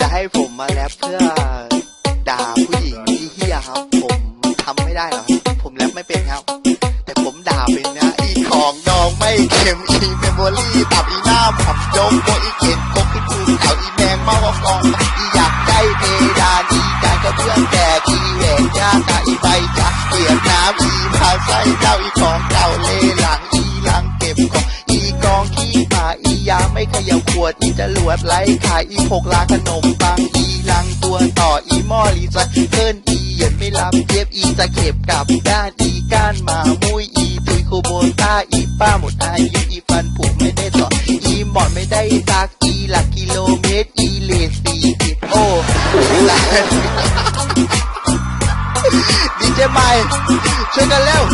จะให้ผมมาแรปเพื่อด่าผู้หญิงที่เฮียครับ ผมทำไม่ได้หรอกครับผมแรปไม่เป็นครับ แต่ผมด่าเป็นนะอีของดองไม่เค็มอีเมมโมรี่ตับอีหน้าผับยงโมอีเกตโกขึ้นภูเขาอีแมงเมากอกองอีอยากได้เพดานอีการกระเบื้องแตกอีแหวนยากอีใบจักเกียบน้ำอีผาไส้เจ้าอี ขายอีพกลาขนมปังอีลังตัวต่ออีหม้อลีจะเคินอีเหยินไม่รับเย็บอีจะเข็บกลับด้านอีก้านหมามุยอีตุยโคโบต้าอีป้าหมดอายุอีฟันผุไม่ได้ต่ออีหมอนไม่ได้ตักอีหลักกิโลเมตรอีเลสสี่สิบโอ้ลา เจใหม่ช่วยกันเร็ว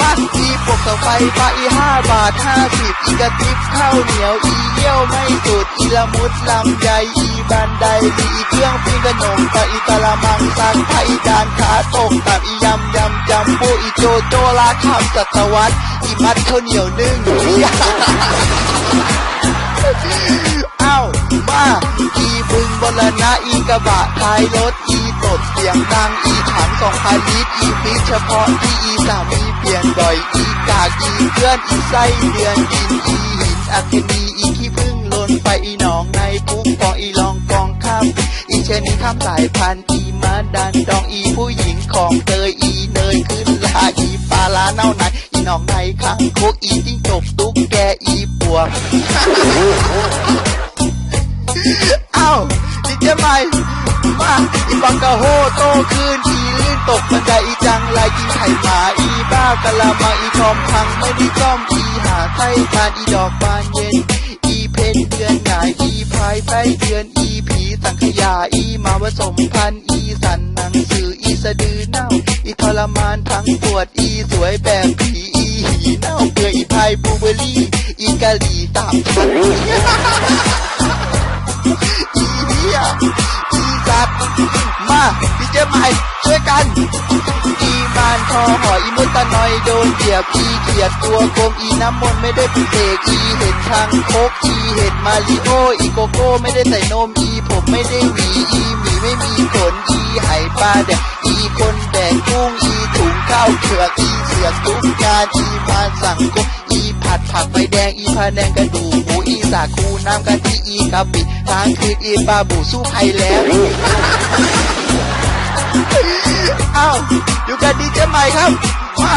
มาอีปกเสาไฟฟ้าอีห้าบาทห้าสิบอีกระติบข้าวเหนียวอีเยี่ยวไม่สุดอีละมุดลำใหญ่อีบันไดอีเครื่องปิ้งขนมปลาอีกะละมังซักผ้าอีจานขาตกตับอียำยำจำปูอีโจโจลาคำสัตวัตอีมัดข้าวเหนียวนึ่งเอ้ามาอีบึงบรณะอีกระบะท้ายรถอีตดเสียงดังอีถ สองพันลิตอีฟิตเฉพาะที่อีสามีเปลี่ยนบ่อยอีกากอีเพื่อนอีไส้เดือนดินอีหินอะคนีอีขี้พึ่งลนไปอีหนองในปุ๊กปองอีลองกองข้ามอีเชนีข้ามสายพันธุ์อีมาดันดองอีผู้หญิงของเตยอีเนยขึ้นลาอีปลาลาเน่าในอีหนองในข้างโคกอีจิ้งจกตุ๊กแกอีปวกเอ้าดิเจใหม่มาอีบังกะโฮโตคืนอี ตกบันไดอีจังไรกินไข่หมาอีบ้ากะละมังอีทอมพังไม่ได้ก้อมอีหาไข่ทานอีดอกบานเย็น อีเพนเดือนหงายอีพายไส้เดือนอีผีสังขยาอีมาผสมพันธ์อีสันหนังสืออีสะดือเน่าอีทรมานทั้งปวดอีสวยแบบผีอีหีเน่าเปื่อยอีพายบูเบอร์รี่อีกะลีตามพันอีเหี้ยอีสัตว์มาพี่เจใหม่ กันอีมานคอหอยอีมุตตะนอยโดนเหยียบอีเขียดตัวโกลมอีน้ำมนต์ไม่ได้เป็นเสกอีเห็ดทางโคกอีเห็ดมาริโออีโกโก้ไม่ได้ใส่นมอีผมไม่ได้หวีอีหมีไม่มีขนอีไหปลาแดกอีคนแดกกุ้งอีถุงข้าวเผือกอีเสือกทุกงานอีมาสั่งกบอีผัดผักใบแดงอีพะแนงกระดูกหมูอีสาคูน้ำกะทิอีกะปิทางคืนอีปลาบูสู้ภัยแล้ว อ้าอยู่กันดีเจใหม่ครับมา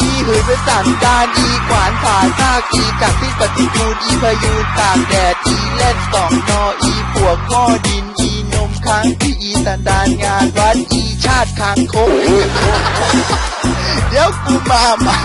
อีหือเป็นสันดานอีขวานผ่านซากอีกักที่ปฏิกูลอีพยูนตากแดดอีเล่นสองนออีปวกง้อดินอีนมค้างที่อีสันดานงานวัดอีชาติคางคกเดี๋ยวกูมาใหม่